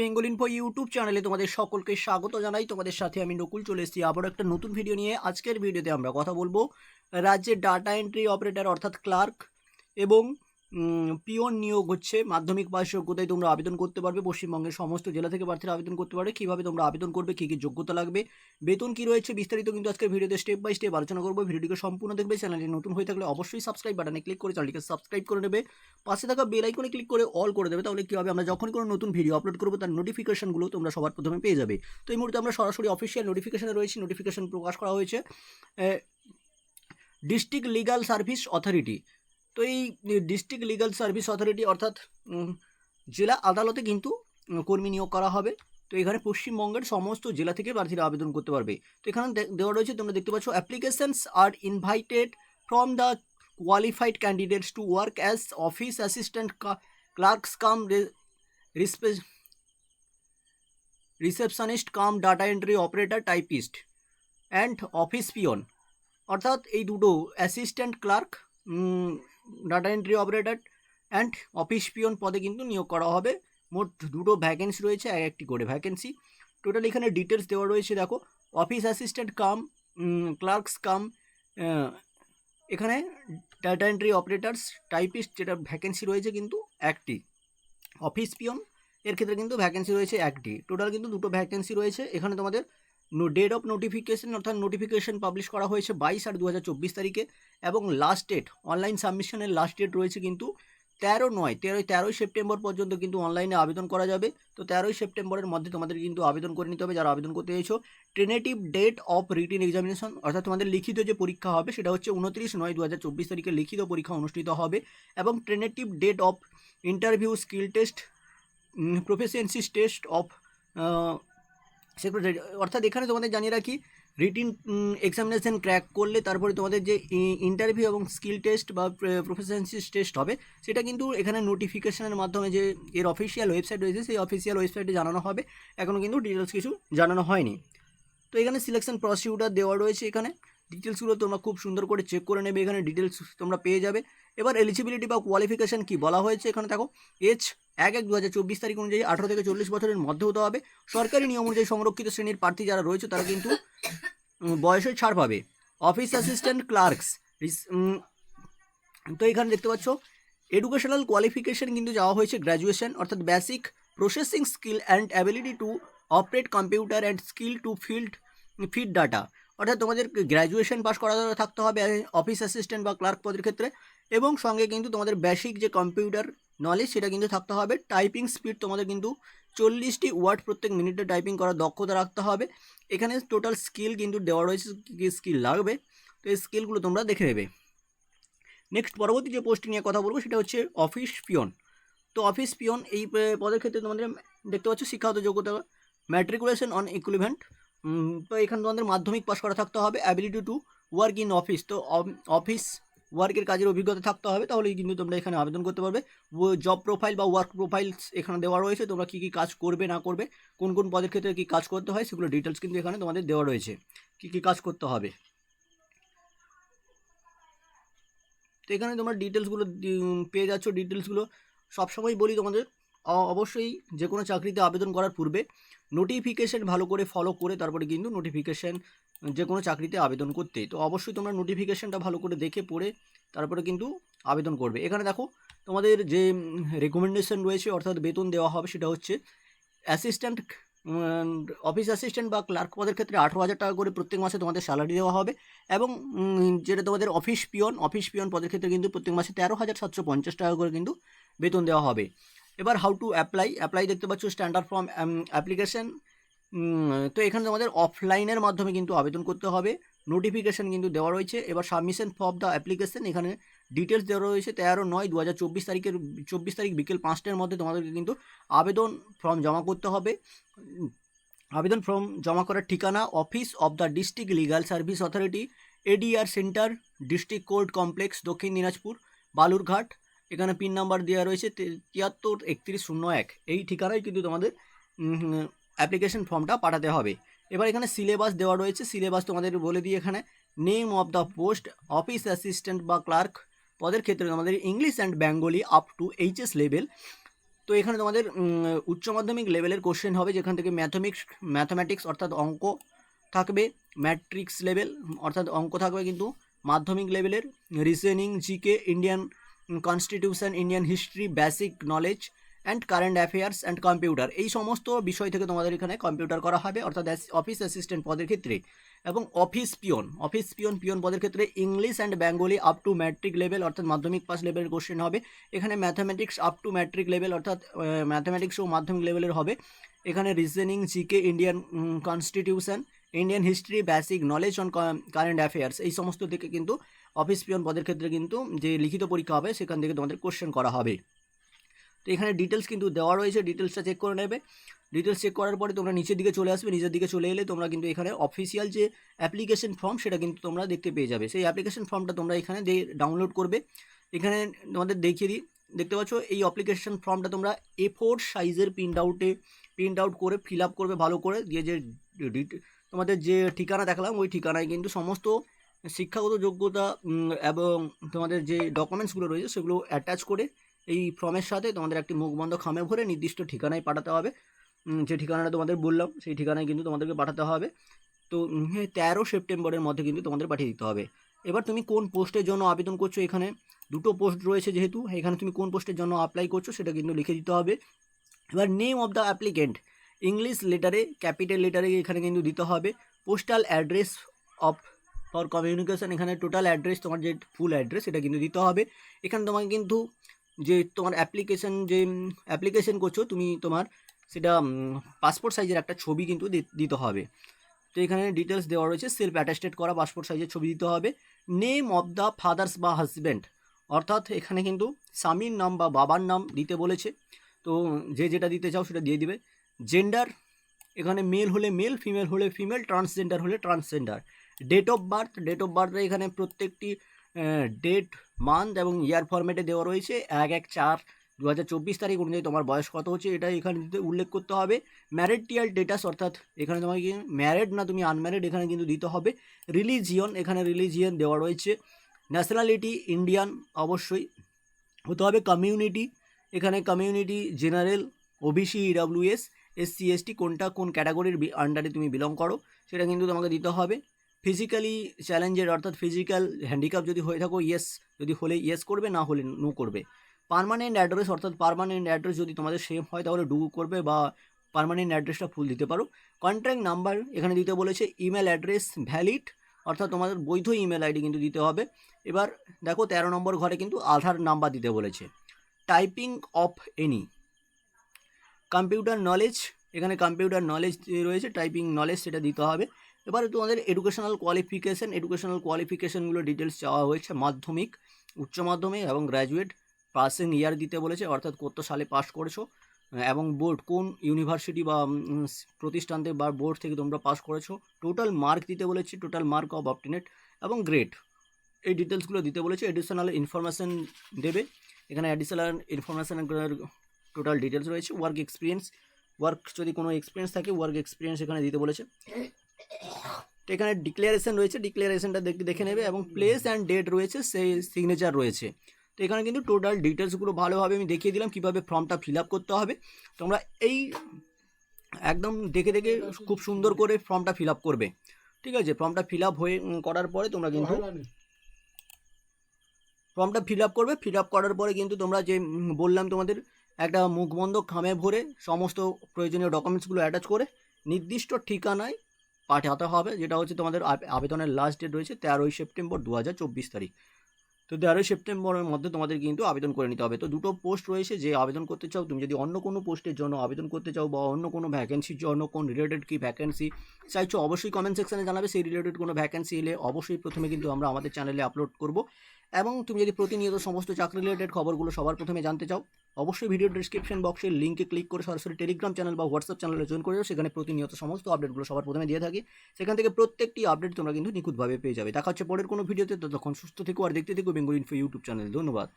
Bengal info YouTube চ্যানেলে তোমাদের সকলকে স্বাগত জানাই। তোমাদের সাথে আমি নকুল, চলে এসেছি আবারও একটা নতুন ভিডিও নিয়ে। আজকের ভিডিওতে আমরা কথা বলব রাজ্যের ডাটা এন্ট্রি অপারেটর অর্থাৎ ক্লার্ক এবং পিওন নিয়োগ হচ্ছে, মাধ্যমিক পাস যোগ্যতায় তোমরা আবেদন করতে পারবে, পশ্চিমবঙ্গের সমস্ত জেলা থেকে প্রার্থীরা আবেদন করতে পারবে, কীভাবে তোমরা আবেদন করবে, কী কী যোগ্যতা লাগবে। বেতন কী রয়েছে বিস্তারিত কিন্তু আজকের ভিডিওতে স্টেপ বাই স্টেপ আলোচনা করব, ভিডিওটিকে সম্পূর্ণ দেখবে, চ্যানেলটি নতুন হয়ে থাকলে অবশ্যই সাবস্ক্রাইব বাটনে ক্লিক করে চ্যানেলটিকে সাবস্ক্রাইব করে নেবে, পাশে থাকা বেল আইকনে ক্লিক করে অল করে দেবে, তাহলে কী হবে, আমরা যখন কোনো নতুন ভিডিও আপলোড করব, তার নোটিফিকেশনগুলো তোমরা সবার প্রথমে পেয়ে যাবে। তো এই মুহূর্তে আমরা সরাসরি অফিসিয়াল নোটিফিকেশনে রয়েছি নোটিফিকেশন প্রকাশ করা হয়েছে ডিস্ট্রিক্ট লিগাল সার্ভিস অথরিটি তো এই ডিস্ট্রিক্ট লিগাল সার্ভিস অথরিটি অর্থাৎ জেলা আদালতে কিন্তু কর্মী নিয়োগ করা হবে। তো এখানে পশ্চিমবঙ্গের সমস্ত জেলা থেকে প্রার্থীরা আবেদন করতে পারবে। তো এখানে দেওয়া রয়েছে, তোমরা দেখতে পাচ্ছ applications are invited from the qualified candidates to work as office assistant clerks cum receptionist cum data entry operator typist and office peon অর্থাৎ এই দুটো assistant clerk data entry operator and office peon পদে কিন্তু নিয়োগ করা হবে। মোট দুটো ভ্যাকেন্সি রয়েছে, এক একটি করে ভ্যাকেন্সি টোটাল এখানে ডিটেলস দেওয়া রয়েছে, দেখো। Office assistant cum clerks cum এখানে ডাটা এন্ট্রি অপারেটার্স টাইপিস্ট যেটা ভ্যাকেন্সি রয়েছে কিন্তু একটি। অফিস পিয়ন এর ক্ষেত্রে কিন্তু ভ্যাকেন্সি রয়েছে একটি। টোটাল কিন্তু দুটো ভ্যাকেন্সি রয়েছে। এখানে তোমাদের ডেট অফ নোটিফিকেশন অর্থাৎ নোটিফিকেশন পাবলিশ করা হয়েছে বাইশ আট দু তারিখে এবং লাস্ট ডেট অনলাইন সাবমিশনের লাস্ট ডেট রয়েছে কিন্তু তেরো নয়, তেরোই তেরোই সেপ্টেম্বর পর্যন্ত কিন্তু অনলাইনে আবেদন করা যাবে। তো তেরোই সেপ্টেম্বরের মধ্যে তোমাদের কিন্তু আবেদন করে নিতে হবে। যারা আবেদন করতে চাইছো tentative date of written examination অর্থাৎ তোমাদের লিখিত যে পরীক্ষা হবে, সেটা হচ্ছে উনত্রিশ নয় দু হাজার চব্বিশ তারিখে লিখিত পরীক্ষা অনুষ্ঠিত হবে এবং tentative date of interview skill test proficiency test of secretary অর্থাৎ এখানে তোমাদের জানিয়ে রাখি রিটিন এক্সামিনেশন ক্র্যাক করলে তারপরে তোমাদের যে ইন্টারভিউ এবং স্কিল টেস্ট বা প্রফেশনসি টেস্ট হবে, সেটা কিন্তু এখানে নোটিফিকেশনের মাধ্যমে যে, এর অফিসিয়াল ওয়েবসাইট রয়েছে, সেই অফিসিয়াল ওয়েবসাইটে জানানো হবে। এখনও কিন্তু ডিটেলস কিছু জানানো হয়নি। তো এখানে সিলেকশন প্রসিডিউটার দেওয়া রয়েছে এখানে। ডিটেলসগুলো তোমরা খুব সুন্দর করে চেক করে নেবে, এখানে ডিটেলস তোমরা পেয়ে যাবে। এবার এলিজিবিলিটি বা কোয়ালিফিকেশান কি বলা হয়েছে এখানে দেখো? এজ এক এক দু হাজার চব্বিশ তারিখ অনুযায়ী আঠারো থেকে চল্লিশ বছরের মধ্যে হতে হবে। সরকারি নিয়ম অনুযায়ী সংরক্ষিত শ্রেণির প্রার্থী যারা রয়েছে তারা কিন্তু বয়সে ছাড় পাবে। অফিস অ্যাসিস্ট্যান্ট ক্লার্কস তো এখানে দেখতে পাচ্ছ এডুকেশনাল কোয়ালিফিকেশন কিন্তু যাওয়া হয়েছে গ্র্যাজুয়েশন অর্থাৎ basic processing skill and ability to operate computer and skill to field feed data অর্থাৎ তোমাদের গ্র্যাজুয়েশন পাস করা থাকতে হবে অফিস অ্যাসিস্ট্যান্ট বা ক্লার্ক পদের ক্ষেত্রে। এবং সঙ্গে কিন্তু তোমাদের বেসিক যে কম্পিউটার নলেজ সেটা কিন্তু থাকতে হবে। টাইপিং স্পিড তোমাদের কিন্তু চল্লিশটি ওয়ার্ড প্রত্যেক মিনিটে টাইপিং করার দক্ষতা রাখতে হবে। এখানে টোটাল স্কিল কিন্তু দেওয়া রয়েছে কী স্কিল লাগবে? তো এই স্কিলগুলো তোমরা দেখে নেবে। নেক্সট পরবর্তী যে পোস্ট নিয়ে কথা বলব সেটা হচ্ছে অফিস পিয়ন তো অফিস পিয়ন এই পদের ক্ষেত্রে তোমাদের দেখতে পাচ্ছ শিক্ষাগত যোগ্যতা ম্যাট্রিকুলেশন অন ইকুইভেন্ট তো এখানে তোমাদের মাধ্যমিক পাশ করা থাকতে হবে ability to work in office তো অফিস ওয়ার্কের কাজের অভিজ্ঞতা থাকতে হবে, তাহলেই কিন্তু তোমরা এখানে আবেদন করতে পারবে। জব প্রোফাইল বা ওয়ার্ক প্রোফাইলস এখানে দেওয়া রয়েছে, তোমরা কী কী কাজ করবে, না করবে, কোন কোন পদের ক্ষেত্রে কী কাজ করতে হয়, সেগুলো ডিটেলস কিন্তু এখানে তোমাদের দেওয়া রয়েছে, কী কী কাজ করতে হবে। তো এখানে তোমরা ডিটেলসগুলো পেয়ে যাচ্ছ ডিটেলসগুলো সবসময় বলি তোমাদের অবশ্যই যে কোনো চাকরিতে আবেদন করার পূর্বে নোটিফিকেশন ভালো করে ফলো করে তারপরে কিন্তু নোটিফিকেশন যে কোনো চাকরিতে আবেদন করতে, তো অবশ্যই তোমরা নোটিফিকেশানটা ভালো করে দেখে পড়ে তারপরে কিন্তু আবেদন করবে। এখানে দেখো, তোমাদের যে রেকমেন্ডেশন রয়েছে, অর্থাৎ বেতন দেওয়া হবে, সেটা হচ্ছে অ্যাসিস্ট্যান্ট অফিস অ্যাসিস্ট্যান্ট বা ক্লার্ক পদের ক্ষেত্রে আঠেরো হাজার টাকা করে প্রত্যেক মাসে তোমাদের স্যালারি দেওয়া হবে এবং যেটা তোমাদের অফিস পিয়ন অফিস পিয়ন পদের ক্ষেত্রে কিন্তু প্রত্যেক মাসে তেরো হাজার সাতশো পঞ্চাশ টাকা করে কিন্তু বেতন দেওয়া হবে। এবার হাউ টু অ্যাপ্লাই অ্যাপ্লাই দেখতে পাচ্ছ স্ট্যান্ডার্ড ফর্ম অ্যাপ্লিকেশন তো এখানে তোমাদের অফলাইনের মাধ্যমে কিন্তু আবেদন করতে হবে। নোটিফিকেশন কিন্তু দেওয়া রয়েছে। এবার সাবমিশন ফর দ্য অ্যাপ্লিকেশন এখানে ডিটেলস দেওয়া রয়েছে। তেরো নয় দু হাজার চব্বিশ তারিখের, চব্বিশ তারিখ বিকেল পাঁচটার মধ্যে তোমাদেরকে কিন্তু আবেদন ফর্ম জমা করতে হবে। আবেদন ফর্ম জমা করার ঠিকানা office of the district legal service authority ADR centre district court complex Dakshin Dinajpur, Balurghat. এখানে পিন নাম্বার দেওয়া রয়েছে তিয়াত্তর একত্রিশ শূন্য এক। এই ঠিকানায় কিন্তু তোমাদের অ্যাপ্লিকেশন ফর্মটা পাঠাতে হবে। এবার এখানে সিলেবাস দেওয়া রয়েছে। সিলেবাস তোমাদের বলে দিই এখানে name of the post office assistant বা ক্লার্ক পদের ক্ষেত্রে তোমাদের English and Bengali up to HS level তো এখানে তোমাদের উচ্চ মাধ্যমিক লেভেলের কোশ্চেন হবে, যেখান থেকে ম্যাথমিক্স ম্যাথামেটিক্স অর্থাৎ অঙ্ক থাকবে ম্যাট্রিক্স লেভেল অর্থাৎ অঙ্ক থাকবে কিন্তু মাধ্যমিক লেভেলের reasoning GK Indian constitution Indian history basic knowledge and current affairs and computer এই সমস্ত বিষয় থেকে তোমাদের এখানে কম্পিউটার করা হবে, অর্থাৎ অফিস অ্যাসিস্ট্যান্ট পদের ক্ষেত্রে। এবং office peon office peon peon পদের ক্ষেত্রে English and Bengali up to matric level অর্থাৎ মাধ্যমিক পাস লেভেলের কোশ্চেন হবে। এখানে mathematics up to matric level অর্থাৎ ম্যাথামেটিক্সও মাধ্যমিক লেভেলের হবে। এখানে reasoning GK Indian constitution Indian history basic knowledge on current affairs এই সমস্ত থেকে কিন্তু অফিস পিয়ন পদের ক্ষেত্রে কিন্তু যে লিখিত পরীক্ষা হবে, সেখান থেকে তোমাদের কোশ্চেন করা হবে। তো এখানে ডিটেলস কিন্তু দেওয়া রয়েছে ডিটেলসটা চেক করে নেবে। ডিটেলস চেক করার পরে তোমরা নিচের দিকে চলে আসবে, নিচের দিকে চলে এলে তোমরা কিন্তু এখানে অফিসিয়াল যে অ্যাপ্লিকেশন ফর্ম সেটা কিন্তু তোমরা দেখতে পেয়ে যাবে। সেই অ্যাপ্লিকেশন ফর্মটা তোমরা এখানে ডাউনলোড করবে। এখানে তোমাদের দেখিয়ে দিই, দেখতে পাচ্ছ এই অ্যাপ্লিকেশন ফর্মটা তোমরা এ ফোর সাইজের প্রিন্ট আউটে প্রিন্ট আউট করে ফিল আপ করবে ভালো করে। দিয়ে যে তোমাদের যে ঠিকানা দেখালাম, ওই ঠিকানায় কিন্তু সমস্ত শিক্ষাগত যোগ্যতা এবং তোমাদের যে ডকুমেন্টসগুলো রয়েছে সেগুলো অ্যাটাচ করে এই ফর্মের সাথে তোমাদের একটি মুখবন্ধ খামে ভরে নির্দিষ্ট ঠিকানায় পাঠাতে হবে। যে ঠিকানাটা তোমাদের বললাম, সেই ঠিকানায় কিন্তু তোমাদেরকে পাঠাতে হবে। তো তেরো সেপ্টেম্বরের মধ্যে কিন্তু তোমাদের পাঠিয়ে দিতে হবে। এবার তুমি কোন পোস্টের জন্য আবেদন করছ এখানে? দুটো পোস্ট রয়েছে যেহেতু, এখানে তুমি কোন পোস্টের জন্য অ্যাপ্লাই করছ সেটা কিন্তু লিখে দিতে হবে। এবার name of the applicant English লেটারে capital লেটারে এখানে কিন্তু দিতে হবে। Postal address of for communication এখানে টোটাল অ্যাড্রেস তোমার যে ফুল অ্যাড্রেস সেটা কিন্তু দিতে হবে। এখানে তোমাকে কিন্তু যে তোমার অ্যাপ্লিকেশন যে অ্যাপ্লিকেশন করছ, তুমি তোমার সেটা পাসপোর্ট সাইজের একটা ছবি কিন্তু দিতে হবে। তো এখানে ডিটেলস দেওয়া রয়েছে সেলফ অ্যাটাস্টেড করা পাসপোর্ট সাইজের ছবি দিতে হবে। নেম অফ দ্য ফাদার্স বা হাজব্যান্ড অর্থাৎ এখানে কিন্তু স্বামীর নাম বা বাবার নাম দিতে বলেছে। তো, যে যেটা দিতে চাও সেটা দিয়ে দিবে। জেন্ডার এখানে মেল হলে মেল ফিমেল হলে ফিমেল ট্রান্সজেন্ডার হলে transgender date of birth date of বার্থে এখানে প্রত্যেকটি ডেট মান্থ এবং ইয়ার ফরম্যাটে দেওয়া রয়েছে এক এক চার দু হাজার চব্বিশ তারিখ অনুযায়ী তোমার বয়স কত হচ্ছে এটা এখানে উল্লেখ করতে হবে। ম্যারিটিয়াল ডেটাস অর্থাৎ এখানে তোমাকে ম্যারিড না তুমি আনম্যারিড এখানে কিন্তু দিতে হবে। রিলিজিয়ন এখানে রিলিজিয়ন দেওয়া রয়েছে। ন্যাশনালিটি ইন্ডিয়ান অবশ্যই হতে হবে। কমিউনিটি এখানে community general OBC EWS SC ST কোনটা কোন ক্যাটাগরির আন্ডারে তুমি বিলং করো সেটা কিন্তু তোমাকে দিতে হবে। ফিজিক্যালি চ্যালেঞ্জের অর্থাৎ ফিজিক্যাল হ্যান্ডিক্যাপ যদি হয়ে থাকো ইয়েস যদি হলে ইয়েস করবে, না হলে নো করবে। পারমানেন্ট অ্যাড্রেস অর্থাৎ পারমানেন্ট অ্যাড্রেস যদি তোমাদের সেম হয়, তাহলে ডু করবে বা পারমানেন্ট অ্যাড্রেসটা ফুল দিতে পারো। কন্ট্যাক্ট নাম্বার এখানে দিতে বলেছে ইমেল অ্যাড্রেস ভ্যালিড অর্থাৎ তোমাদের বৈধ ইমেল আইডি কিন্তু দিতে হবে। এবার দেখো, তেরো নম্বর ঘরে কিন্তু আধার নাম্বার দিতে বলেছে। Typing of any computer knowledge এখানে কম্পিউটার নলেজ রয়েছে টাইপিং নলেজ সেটা দিতে হবে। এবারে তোমাদের এডুকেশনাল কোয়ালিফিকেশান এডুকেশনাল কোয়ালিফিকেশানগুলো ডিটেলস চাওয়া হয়েছে মাধ্যমিক, উচ্চ মাধ্যমিক এবং গ্র্যাজুয়েট পাসিং ইয়ার দিতে বলেছে, অর্থাৎ কত সালে পাস করেছ, এবং বোর্ড কোন ইউনিভার্সিটি বা প্রতিষ্ঠান থেকে বা বোর্ড থেকে তোমরা পাস করেছ টোটাল মার্ক দিতে বলেছে টোটাল মার্ক অফ অপটিনেট এবং গ্রেড এই ডিটেলসগুলো দিতে বলেছে এডিশনাল ইনফরমেশান দেবে। এখানে অ্যাডিশনাল ইনফরমেশান টোটাল ডিটেলস রয়েছে ওয়ার্ক এক্সপিরিয়েন্স ওয়ার্ক যদি কোনো এক্সপিরিয়েন্স থাকে ওয়ার্ক এক্সপিরিয়েন্স এখানে দিতে বলেছে। তো এখানে ডিক্লারেশন রয়েছে ডিক্লারেশনটা দেখে নেবে এবং প্লেস অ্যান্ড ডেট রয়েছে সেই সিগনেচার রয়েছে। তো এখানে কিন্তু টোটাল ডিটেলসগুলো ভালোভাবে আমি দেখিয়ে দিলাম কীভাবে ফর্মটা ফিল আপ করতে হবে। তোমরা এই একদম দেখে দেখে খুব সুন্দর করে ফর্মটা ফিল আপ করবে। ঠিক আছে? ফর্মটা ফিল আপ হয়ে করার পরে তোমরা কিন্তু ফর্মটা ফিল আপ করবে। ফিল আপ করার পরে কিন্তু তোমরা যে বললাম তোমাদের একটা মুখবন্ধ খামে ভরে সমস্ত প্রয়োজনীয় ডকুমেন্টসগুলো অ্যাটাচ করে নির্দিষ্ট ঠিকানায় পাঠাতে হবে, যেটা হচ্ছে তোমাদের আবেদনের লাস্ট ডেট রয়েছে তেরোই সেপ্টেম্বর দু হাজার চব্বিশ তারিখ। তো তেরোই সেপ্টেম্বরের মধ্যে তোমাদের কিন্তু আবেদন করে নিতে হবে। তো দুটো পোস্ট রয়েছে যে আবেদন করতে চাও, তুমি যদি অন্য কোনো পোস্টের জন্য আবেদন করতে চাও বা অন্য কোনো ভ্যাকেন্সির জন্য, কোন রিলেটেড কি ভ্যাকেন্সি চাইছো, অবশ্যই কমেন্ট সেকশানে জানাবে। সেই রিলেটেড কোনো ভ্যাকেন্সি এলে অবশ্যই প্রথমে কিন্তু আমরা আমাদের চ্যানেলে আপলোড করব। এবং তুমি যদি প্রতিনিয়ত সমস্ত চাকরি রিলেটেড খবরগুলো সবার প্রথমে জানতে চাও, অবশ্যই ভিডিও ডিসক্রিপশন বক্সের লিঙ্কে ক্লিক করে সরাসরি টেলিগ্রাম চ্যানেল বা হোয়াটসঅ্যাপ চ্যানেলে জয়েন করে সেখানে প্রতিনিয়ত সমস্ত আপডেটগুলো সবার প্রথমে দিয়ে থাকি। সেখান থেকে প্রত্যেকটি আপডেট তোমরা কিন্তু নিখুঁতভাবে পেয়ে যাবে। দেখা হচ্ছে পরের কোনো ভিডিওতে তখন সুস্থ থেকো আর দেখতে থেকো বেঙ্গল ইনফো ইউটিউব চ্যানেল ধন্যবাদ।